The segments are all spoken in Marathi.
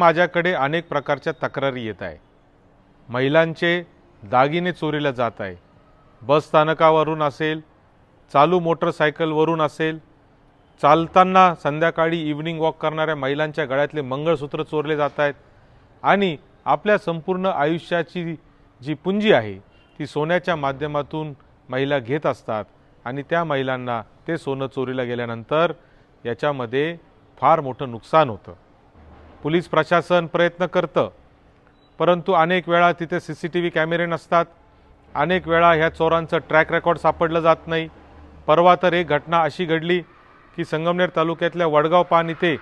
माझ्याकडे अनेक प्रकारच्या तक्रारी येत आहे. महिलांचे दागिने चोरीला जात आहे. बस स्थानकावरून असेल चालू मोटरसायकलवरून असेल चालताना संध्याकाळी इव्हनिंग वॉक करणाऱ्या महिलांच्या गळ्यातले मंगळसूत्र चोरले जात आहेत आणि आपल्या संपूर्ण आयुष्याची जी पुंजी आहे ती सोन्याच्या माध्यमातून महिला घेत असतात आणि त्या महिलांना ते सोनं चोरीला गेल्यानंतर याच्यामध्ये फार मोठं नुकसान होतं. पोलीस प्रशासन प्रयत्न करतं. परंतु अनेक वेळा तिथे सी सी टी व्ही कॅमेरे नसतात. अनेक वेळा ह्या चोरांचं ट्रॅक रेकॉर्ड सापडलं जात नाही. परवा तर एक घटना अशी घडली की संगमनेर तालुक्यातल्या वडगाव पान इथे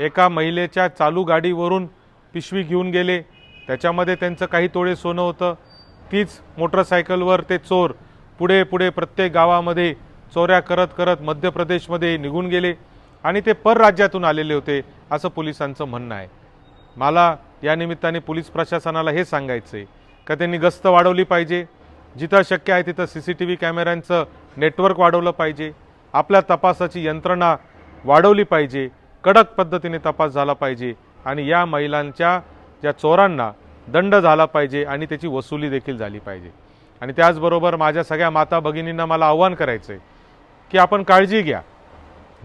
एका महिलेच्या चालू गाडीवरून पिशवी घेऊन गेले. त्याच्यामध्ये त्यांचं काही तोळे सोनं होतं. तीच मोटरसायकलवर ते चोर पुढे पुढे प्रत्येक गावामध्ये चोऱ्या करत करत मध्य प्रदेशमध्ये निघून गेले. आणि ते परराज्यातून आलेले होते असं पोलिसांचं म्हणणं आहे. मला या निमित्ताने पोलीस प्रशासनाला हे सांगायचं आहे का त्यांनी गस्त वाढवली पाहिजे जिथं शक्य आहे तिथं सी सी टी व्ही कॅमेऱ्यांचं नेटवर्क वाढवलं पाहिजे आपल्या तपासाची यंत्रणा वाढवली पाहिजे कडक पद्धतीने तपास झाला पाहिजे आणि या महिलांच्या ज्या चोरांना दंड झाला पाहिजे आणि त्याची वसुली देखील झाली पाहिजे. आणि त्याचबरोबर माझ्या सगळ्या माता भगिनींना मला आव्हान करायचं आहे की आपण काळजी घ्या.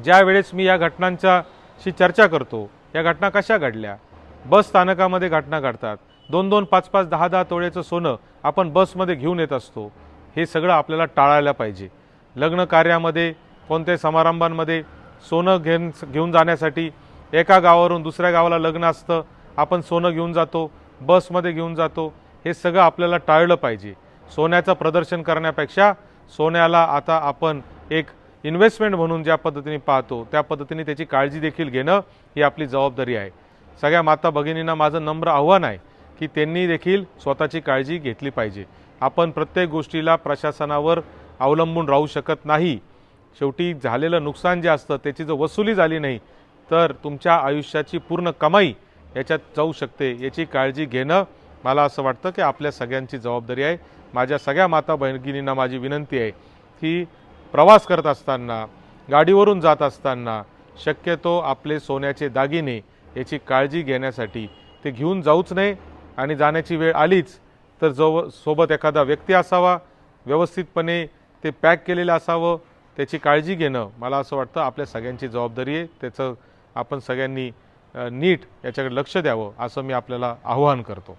ज्यावेळेस मी या घटनांच्याशी चर्चा करतो या घटना कशा घडल्या? बस स्थानकामध्ये घटना घडतात. दोन दोन पाच पाच दहा दहा तोळ्याचं सोनं आपण बसमध्ये घेऊन येत असतो. हे सगळं आपल्याला टाळायला पाहिजे. लग्न कार्यामध्ये कोणत्याही समारंभांमध्ये सोनं घेऊन घेऊन जाण्यासाठी एका गावावरून दुसऱ्या गावाला लग्न असतं आपण सोनं घेऊन जातो बसमध्ये घेऊन जातो हे सगळं आपल्याला टाळलं पाहिजे. सोन्याचं प्रदर्शन करण्यापेक्षा सोन्याला आता आपण एक इन्व्हेस्टमेंट म्हणून ज्या पद्धतीने पाहतो त्या पद्धतीने त्याची काळजी देखील घेणं ही आपली जबाबदारी आहे. सगळ्या माता भगिनींना माझं नम्र आव्हान आहे की त्यांनी देखील स्वतःची काळजी घेतली पाहिजे. आपण प्रत्येक गोष्टीला प्रशासनावर अवलंबून राहू शकत नाही. शेवटी झालेलं नुकसान जे असतं त्याची जर वसुली झाली नाही तर तुमच्या आयुष्याची पूर्ण कमाई याच्यात जाऊ शकते. याची काळजी घेणं मला असं वाटतं की आपल्या सगळ्यांची जबाबदारी आहे. माझ्या सगळ्या माता भगिनींना माझी विनंती आहे की प्रवास करत असताना गाडीवरून जात असताना शक्यतो आपले सोन्याचे दागिने याची काळजी घेण्यासाठी ते घेऊन जाऊच नये आणि जाण्याची वेळ आलीच तर जव सोबत एखादा व्यक्ती असावा व्यवस्थितपणे ते पॅक केलेलं असावं त्याची काळजी घेणं मला असं वाटतं आपल्या सगळ्यांची जबाबदारी आहे. त्याचं आपण सगळ्यांनी नीट याच्याकडे लक्ष द्यावं असं मी आपल्याला आव्हान करतो.